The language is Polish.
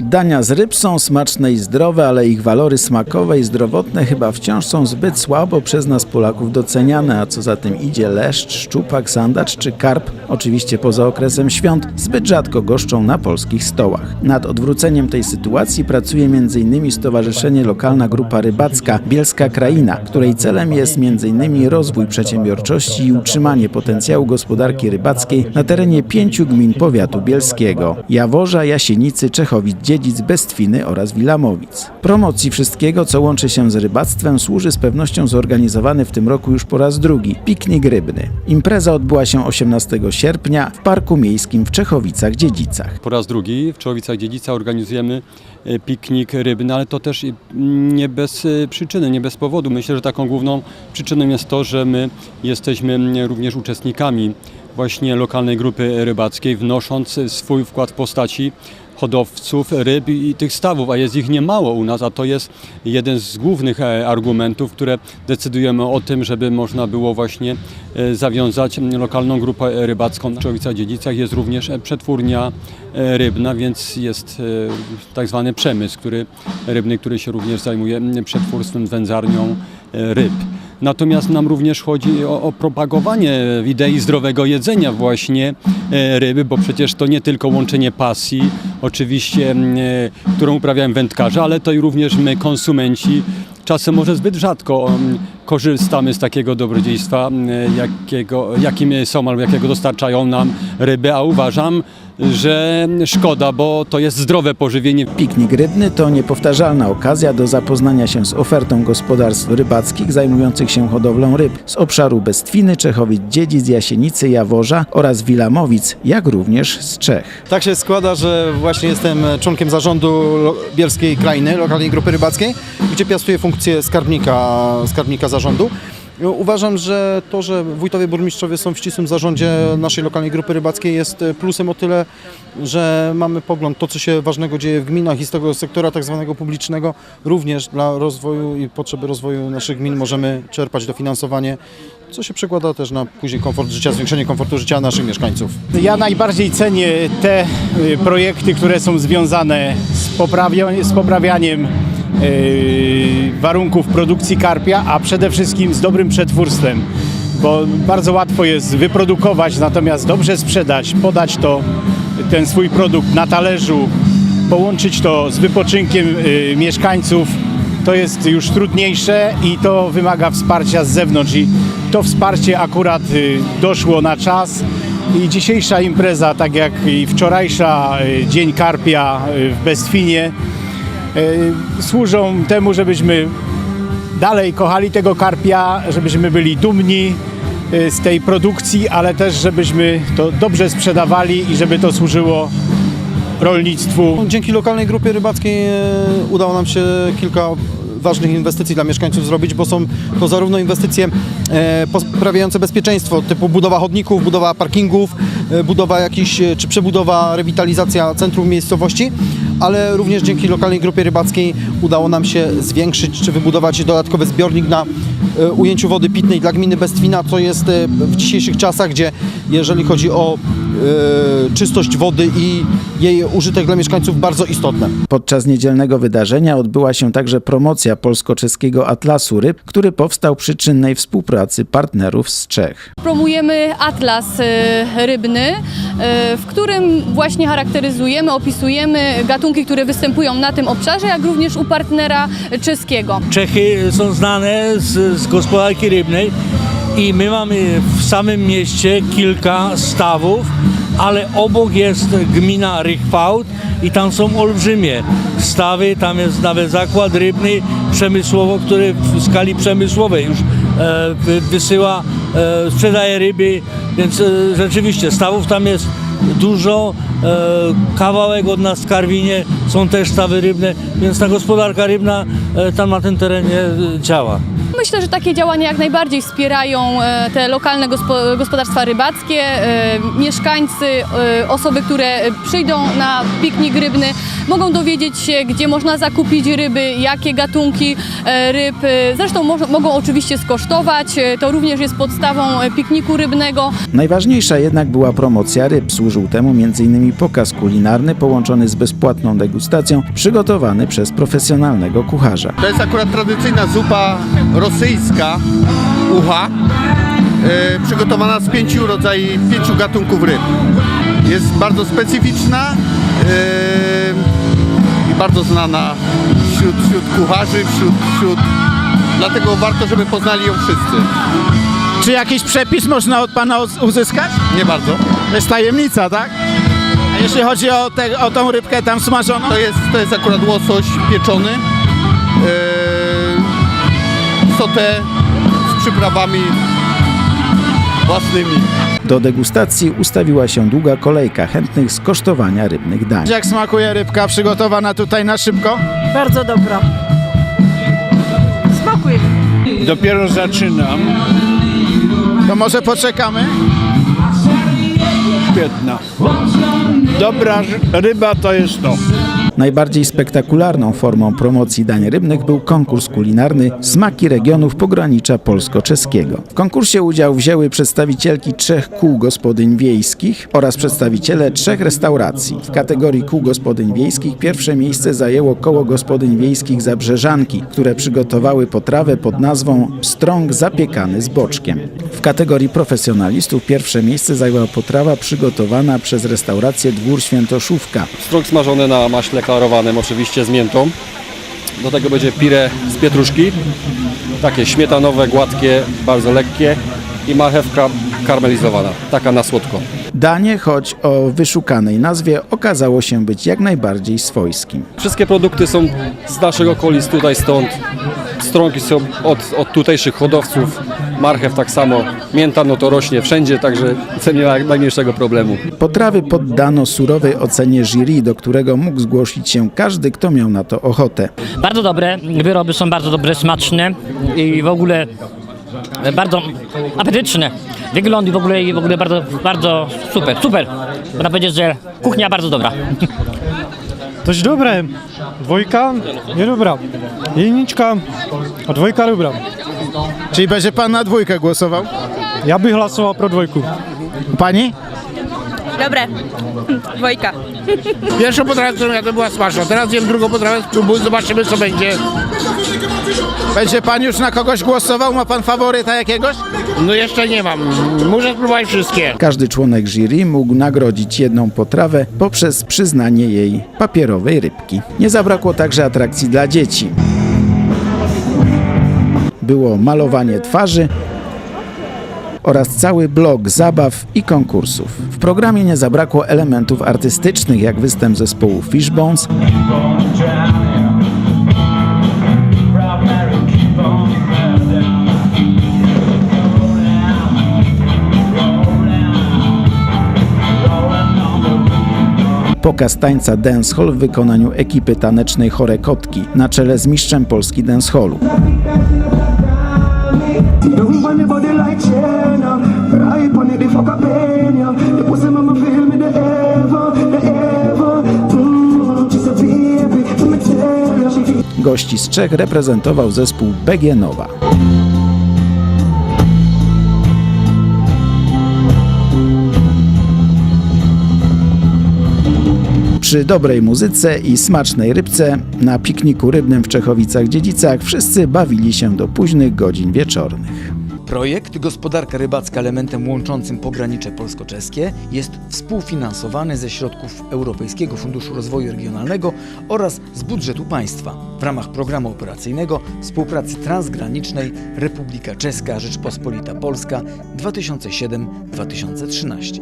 Dania z ryb są smaczne i zdrowe, ale ich walory smakowe i zdrowotne chyba wciąż są zbyt słabo przez nas Polaków doceniane, a co za tym idzie leszcz, szczupak, sandacz czy karp, oczywiście poza okresem świąt, zbyt rzadko goszczą na polskich stołach. Nad odwróceniem tej sytuacji pracuje m.in. Stowarzyszenie Lokalna Grupa Rybacka Bielska Kraina, której celem jest m.in. rozwój przedsiębiorczości i utrzymanie potencjału gospodarki rybackiej na terenie pięciu gmin powiatu bielskiego: Jaworza, Jasienicy, Czechowic-Dziedzic, Bestwiny oraz Wilamowic. Promocji wszystkiego, co łączy się z rybactwem, służy z pewnością zorganizowany w tym roku już po raz drugi piknik rybny. Impreza odbyła się 18 sierpnia w Parku Miejskim w Czechowicach-Dziedzicach. Po raz drugi w Czechowicach Dziedzica organizujemy e, piknik rybny, ale to też mm, nie bez e, przyczyny, nie bez powodu. Myślę, że taką główną przyczyną jest to, że my jesteśmy mm, również uczestnikami właśnie lokalnej grupy rybackiej, wnosząc swój wkład w postaci hodowców ryb i tych stawów, a jest ich niemało u nas, a to jest jeden z głównych e, argumentów, które decydujemy o tym, żeby można było właśnie e, zawiązać lokalną grupę rybacką. W Czechowicach Dziedzicach jest również e, przetwórnia rybna, więc jest tak zwany przemysł który, rybny, który się również zajmuje przetwórstwem, wędzarnią ryb. Natomiast nam również chodzi o, o propagowanie idei zdrowego jedzenia właśnie e, ryby, bo przecież to nie tylko łączenie pasji, oczywiście, e, którą uprawiają wędkarze, ale to i również my, konsumenci, czasem może zbyt rzadko korzystamy z takiego dobrodziejstwa, jakiego, jakim są albo jakiego dostarczają nam ryby, a uważam, że szkoda, bo to jest zdrowe pożywienie. Piknik rybny to niepowtarzalna okazja do zapoznania się z ofertą gospodarstw rybackich zajmujących się hodowlą ryb z obszaru Bestwiny, Czechowic-Dziedzic, Jasienicy, Jaworza oraz Wilamowic, jak również z Czech. Tak się składa, że właśnie jestem członkiem zarządu Bielskiej Krainy, lokalnej grupy rybackiej, gdzie piastuję funkcję skarbnika, skarbnika zarządu. Uważam, że to, że wójtowie burmistrzowie są w ścisłym zarządzie naszej lokalnej grupy rybackiej jest plusem o tyle, że mamy pogląd, to co się ważnego dzieje w gminach i z tego sektora tak zwanego publicznego, również dla rozwoju i potrzeby rozwoju naszych gmin możemy czerpać dofinansowanie, co się przekłada też na później komfort życia, zwiększenie komfortu życia naszych mieszkańców. Ja najbardziej cenię te y, projekty, które są związane z, poprawia- z poprawianiem warunków produkcji karpia, a przede wszystkim z dobrym przetwórstwem. Bo bardzo łatwo jest wyprodukować, natomiast dobrze sprzedać, podać to, ten swój produkt na talerzu, połączyć to z wypoczynkiem y, mieszkańców, to jest już trudniejsze i to wymaga wsparcia z zewnątrz. I to wsparcie akurat y, doszło na czas. I dzisiejsza impreza, tak jak i wczorajsza Dzień Karpia w Bestwinie, służą temu, żebyśmy dalej kochali tego karpia, żebyśmy byli dumni y, z tej produkcji, ale też żebyśmy to dobrze sprzedawali i żeby to służyło rolnictwu. Dzięki lokalnej grupie rybackiej e, udało nam się kilka ważnych inwestycji dla mieszkańców zrobić, bo są to zarówno inwestycje e, poprawiające bezpieczeństwo, typu budowa chodników, budowa parkingów, e, budowa jakichś, e, czy przebudowa, rewitalizacja centrum miejscowości, ale również dzięki lokalnej grupie rybackiej udało nam się zwiększyć, czy wybudować dodatkowy zbiornik na ujęciu wody pitnej dla gminy Bestwina, co jest w dzisiejszych czasach, gdzie jeżeli chodzi o czystość wody i jej użytek dla mieszkańców bardzo istotne. Podczas niedzielnego wydarzenia odbyła się także promocja polsko-czeskiego Atlasu Ryb, który powstał przy czynnej współpracy partnerów z Czech. Promujemy atlas e, rybny, e, w którym właśnie charakteryzujemy, opisujemy gatunki, które występują na tym obszarze, jak również u partnera czeskiego. Czechy są znane z, z gospodarki rybnej i my mamy w samym mieście kilka stawów, ale obok jest gmina Rychwałt i tam są olbrzymie stawy, tam jest nawet zakład rybny przemysłowo, który w skali przemysłowej już e, wy- wysyła, e, sprzedaje ryby, więc e, rzeczywiście stawów tam jest dużo, kawałek od nas w Karwinie są też stawy rybne, więc ta gospodarka rybna tam na tym terenie działa. Myślę, że takie działania jak najbardziej wspierają e, te lokalne gospo, gospodarstwa rybackie, e, mieszkańcy, e, osoby, które przyjdą na piknik rybny mogą dowiedzieć się, gdzie można zakupić ryby, jakie gatunki e, ryb. E, Zresztą mo- mogą oczywiście skosztować. E, To również jest podstawą pikniku rybnego. Najważniejsza jednak była promocja ryb. Służył temu m.in. pokaz kulinarny połączony z bezpłatną degustacją, przygotowany przez profesjonalnego kucharza. To jest akurat tradycyjna zupa rosyjska, ucha, e, przygotowana z pięciu rodzajów, pięciu gatunków ryb. Jest bardzo specyficzna i bardzo znana wśród, wśród kucharzy, wśród, wśród... Dlatego warto, żeby poznali ją wszyscy. Czy jakiś przepis można od pana uz- uzyskać? Nie bardzo. To jest tajemnica, tak? A jeśli chodzi o, te, o tą rybkę tam smażoną? To jest, to jest akurat łosoś pieczony, e, sotę z przyprawami własnymi. Do degustacji ustawiła się długa kolejka chętnych skosztowania rybnych dań. Jak smakuje rybka przygotowana tutaj na szybko? Bardzo dobra. Smakuje. Dopiero zaczynam. To może poczekamy? Świetna. Dobra ryba to jest to. Najbardziej spektakularną formą promocji dań rybnych był konkurs kulinarny Smaki regionów pogranicza polsko-czeskiego. W konkursie udział wzięły przedstawicielki trzech kół gospodyń wiejskich oraz przedstawiciele trzech restauracji. W kategorii kół gospodyń wiejskich pierwsze miejsce zajęło koło gospodyń wiejskich Zabrzeżanki, które przygotowały potrawę pod nazwą strąg zapiekany z boczkiem. W kategorii profesjonalistów pierwsze miejsce zajęła potrawa przygotowana przez restaurację Dwór Świętoszówka. Strąg smażony na maśle klarowanym, oczywiście z miętą. Do tego będzie pire z pietruszki. Takie śmietanowe, gładkie, bardzo lekkie. I marchewka karmelizowana, taka na słodko. Danie, choć o wyszukanej nazwie, okazało się być jak najbardziej swojskim. Wszystkie produkty są z naszych okolic, tutaj stąd. Strągi są od, od tutejszych hodowców, marchew tak samo, mięta no to rośnie wszędzie, także nie ma najmniejszego problemu. Potrawy poddano surowej ocenie jury, do którego mógł zgłosić się każdy, kto miał na to ochotę. Bardzo dobre, wyroby są bardzo dobre, smaczne i w ogóle bardzo apetyczne. Wygląd i w ogóle, i w ogóle bardzo, bardzo super, super. Można powiedzieć, że kuchnia bardzo dobra. Dość dobre. Dwójka nie dobra. Jedniczka, a dwójka dobra. Czyli będzie pan na dwójkę głosował? Ja bych hlasoval pro dvojku. Pani? Dobre. Dwojka. Pierwszą potrawę, którą jadłem była smaczna. Teraz jem drugą potrawę, spróbuj, zobaczymy co będzie. Będzie pan już na kogoś głosował? Ma pan faworyta jakiegoś? No jeszcze nie mam. Muszę spróbować wszystkie. Każdy członek jury mógł nagrodzić jedną potrawę poprzez przyznanie jej papierowej rybki. Nie zabrakło także atrakcji dla dzieci. Było malowanie twarzy oraz cały blok zabaw i konkursów. W programie nie zabrakło elementów artystycznych, jak występ zespołu Fishbones, pokaz tańca dancehall w wykonaniu ekipy tanecznej Chore Kotki na czele z mistrzem Polski dancehallu. Gości z Czech reprezentował zespół Begienowa. Przy dobrej muzyce i smacznej rybce na pikniku rybnym w Czechowicach-Dziedzicach wszyscy bawili się do późnych godzin wieczornych. Projekt Gospodarka Rybacka elementem łączącym pogranicze polsko-czeskie jest współfinansowany ze środków Europejskiego Funduszu Rozwoju Regionalnego oraz z budżetu państwa w ramach programu operacyjnego współpracy transgranicznej Republika Czeska Rzeczpospolita Polska 2007-2013.